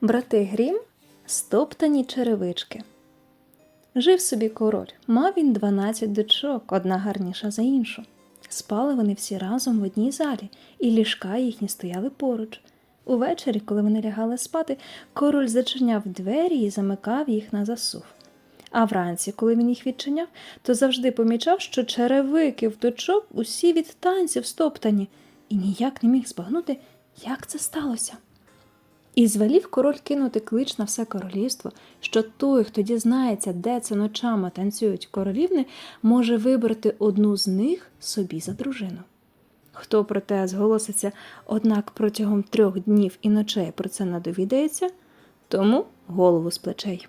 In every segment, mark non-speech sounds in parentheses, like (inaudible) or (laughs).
Брати Грім стоптані черевички. Жив собі король, мав він 12 дочок, одна гарніша за іншу. Спали вони всі разом в одній залі, і ліжка їхні стояли поруч. Увечері, коли вони лягали спати, король зачиняв двері і замикав їх на засув. А вранці, коли він їх відчиняв, то завжди помічав, що черевики в дочок усі від танців стоптані, і ніяк не міг збагнути, як це сталося. І звелів король кинути клич на все королівство, що той, хто дізнається, де це ночами танцюють королівни, може вибрати одну з них собі за дружину. Хто про те зголоситься, однак протягом трьох днів і ночей про це не довідається, тому голову з плечей.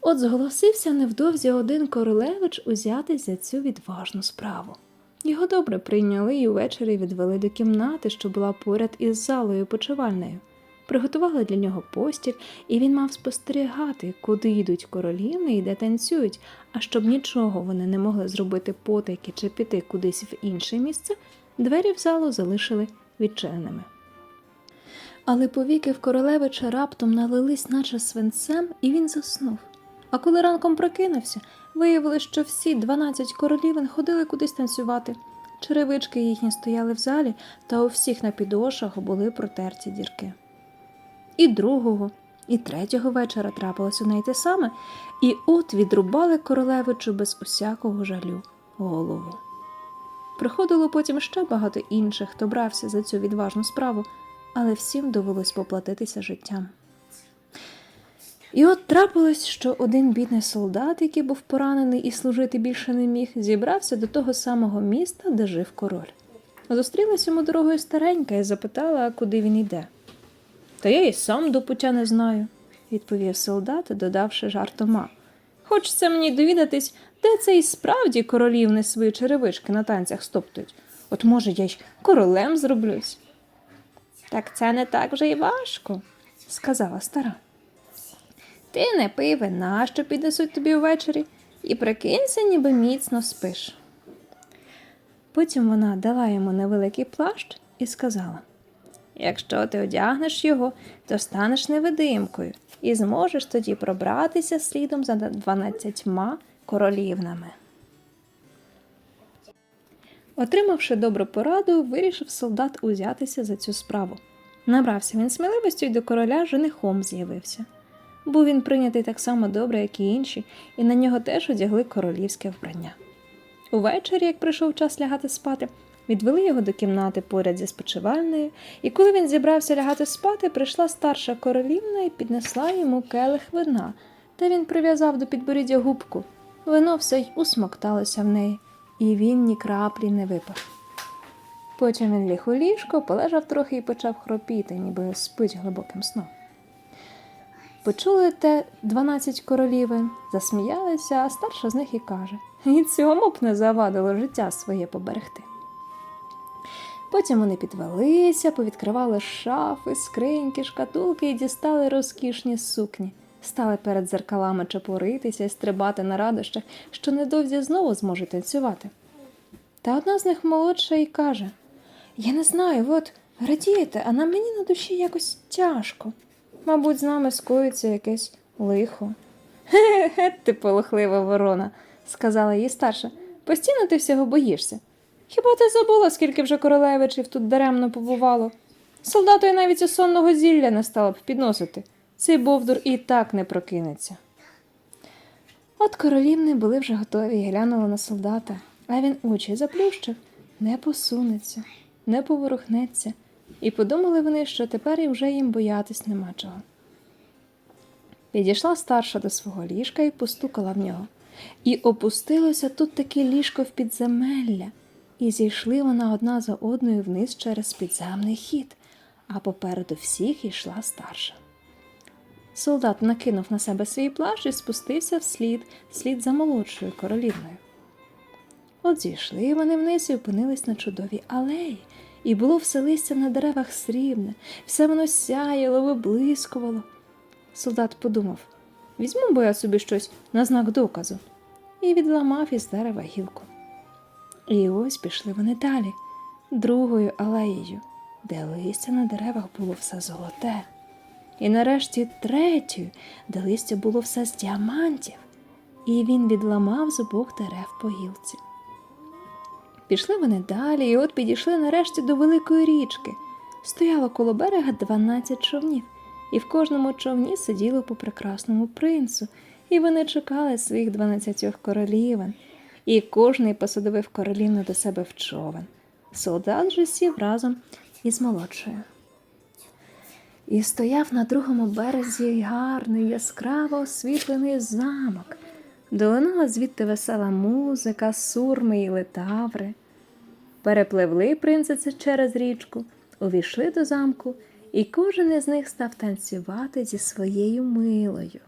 От зголосився невдовзі один королевич узятись за цю відважну справу. Його добре прийняли і увечері відвели до кімнати, що була поряд із залою почивальною. Приготували для нього постіль, і він мав спостерігати, куди йдуть королівни і де танцюють, а щоб нічого вони не могли зробити потайки чи піти кудись в інше місце, двері в залу залишили відчиненими. Але повіки в королевича раптом налились, наче свинцем, і він заснув. А коли ранком прокинувся, виявилось, що всі 12 королівин ходили кудись танцювати. Черевички їхні стояли в залі, та у всіх на підошах були протерті дірки. І другого, і третього вечора трапилось у неї те саме, і от відрубали королевичу без усякого жалю голову. Приходило потім ще багато інших, хто брався за цю відважну справу, але всім довелось поплатитися життям. І от трапилось, що один бідний солдат, який був поранений і служити більше не міг, зібрався до того самого міста, де жив король. Зустрілась йому дорогою старенька і запитала, куди він йде. Та я і сам до пуття не знаю, відповів солдат, додавши жартома. Хочеться мені довідатись, де це і справді королівни свої черевички на танцях стоптують. От може я й королем зроблюсь. Так це не так вже й важко, сказала стара. Ти не пий вина, що піднесуть тобі ввечері, і прикинься, ніби міцно спиш. Потім вона дала йому невеликий плащ і сказала: Якщо ти одягнеш його, то станеш невидимкою і зможеш тоді пробратися слідом за дванадцятьма королівнами. Отримавши добру пораду, вирішив солдат узятися за цю справу. Набрався він сміливості і до короля женихом з'явився. Був він прийнятий так само добре, як і інші, і на нього теж одягли королівське вбрання. Увечері, як прийшов час лягати спати, відвели його до кімнати поряд зі спочивальною, і коли він зібрався лягати спати, прийшла старша королівна і піднесла йому келих вина, та він прив'язав до підборіддя губку. Вино все й усмокталося в неї, і він ні краплі не випав. Потім він ліг у ліжко, полежав трохи і почав хропіти, ніби спить глибоким сном. Почули те дванадцять королівин, засміялися, а старша з них і каже: і цьому б не завадило життя своє поберегти. Потім вони підвелися, повідкривали шафи, скриньки, шкатулки і дістали розкішні сукні, стали перед зеркалами чепуритися і стрибати на радощах, що недовзі знову зможуть танцювати. Та одна з них молодша і каже: Я не знаю, ви от радієте, а на мені на душі якось тяжко. Мабуть, з нами скоїться якесь лихо. (laughs) Ге-ге, ти полохлива ворона, сказала їй старша. Постійно ти всього боїшся. Хіба ти забула, скільки вже королевичів тут даремно побувало? Солдату навіть у сонного зілля не стала б підносити. Цей бовдур і так не прокинеться. От королівни були вже готові і глянули на солдата, а він очі заплющив, не посунеться, не поворухнеться, і подумали вони, що тепер і вже їм боятись нема чого. Підійшла старша до свого ліжка і постукала в нього. І опустилося тут таке ліжко в підземелля, і зійшли вона одна за одною вниз через підземний хід, а попереду всіх йшла старша. Солдат накинув на себе свій плащ і спустився вслід, вслід за молодшою королівною. От зійшли вони вниз і опинились на чудовій алеї, і було все листя на деревах срібне, все воно сяяло, виблискувало. Солдат подумав візьму бо я собі щось на знак доказу, і відламав із дерева гілку. І ось пішли вони далі, другою алеєю, де листя на деревах було все золоте. і нарешті третьою, де листя було все з діамантів, і він відламав з обох дерев по гілці. Пішли вони далі, і от підійшли нарешті до великої річки. Стояло коло берега дванадцять човнів, і в кожному човні сиділо по прекрасному принцу, і вони чекали своїх дванадцятьох королівен, і кожний посадовив королівну до себе в човен. Солдат же сів разом із молодшою. І стояв на другому березі гарний, яскраво освітлений замок. Долинала звідти весела музика, сурми і летаври. Перепливли принцеси через річку, увійшли до замку, і кожен із них став танцювати зі своєю милою.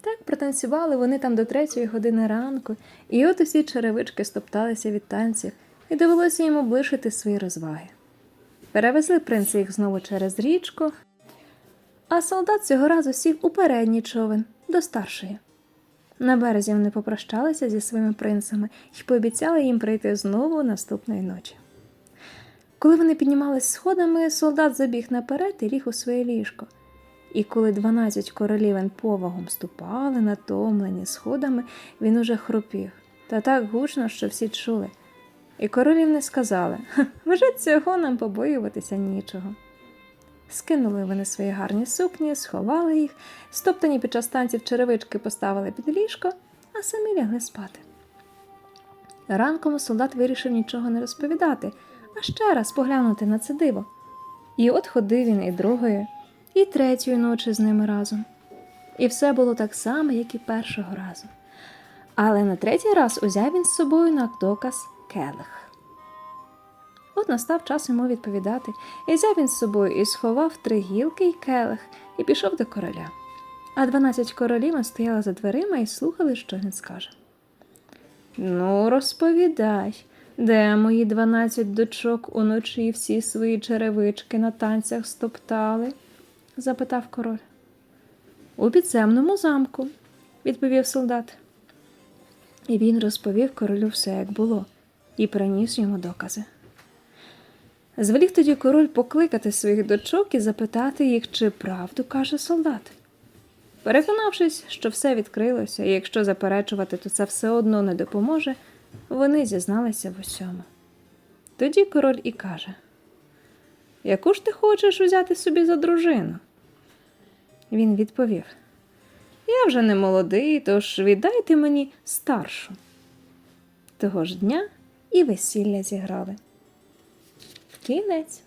Так протанцювали вони там до третьої години ранку, і от усі черевички стопталися від танців, і довелося їм облишити свої розваги. Перевезли принца їх знову через річку, а солдат цього разу сів у передній човен до старшої. На березі вони попрощалися зі своїми принцами і пообіцяли їм прийти знову наступної ночі. Коли вони піднімались сходами, солдат забіг наперед і ліг у своє ліжко. І коли дванадцять королівен повагом ступали, натомлені сходами, він уже хропів, та так гучно, що всі чули. І королівни сказали: вже цього нам побоюватися нічого. Скинули вони свої гарні сукні, сховали їх, стоптані під час танців черевички поставили під ліжко, а самі лягли спати. Ранком солдат вирішив нічого не розповідати, а ще раз поглянути на це диво. І от ходив він і другої, і третьої ночі з ними разом. І все було так само, як і першого разу. Але на третій раз узяв він з собою на доказ келих. От настав час йому відповідати, і взяв він з собою і сховав три гілки й келих, і пішов до короля. А дванадцять королів стояли за дверима і слухали, що він скаже. Ну, розповідай, де мої дванадцять дочок уночі всі свої черевички на танцях стоптали? запитав король. У підземному замку, відповів солдат. І він розповів королю все, як було, і приніс йому докази. Звелів тоді король покликати своїх дочок і запитати їх, чи правду каже солдат. Переконавшись, що все відкрилося, і якщо заперечувати, то це все одно не допоможе, вони зізналися в усьому. Тоді король і каже: Яку ж ти хочеш узяти собі за дружину? Він відповів: Я вже не молодий, тож віддайте мені старшу. Того ж дня і весілля зіграли. Кінець.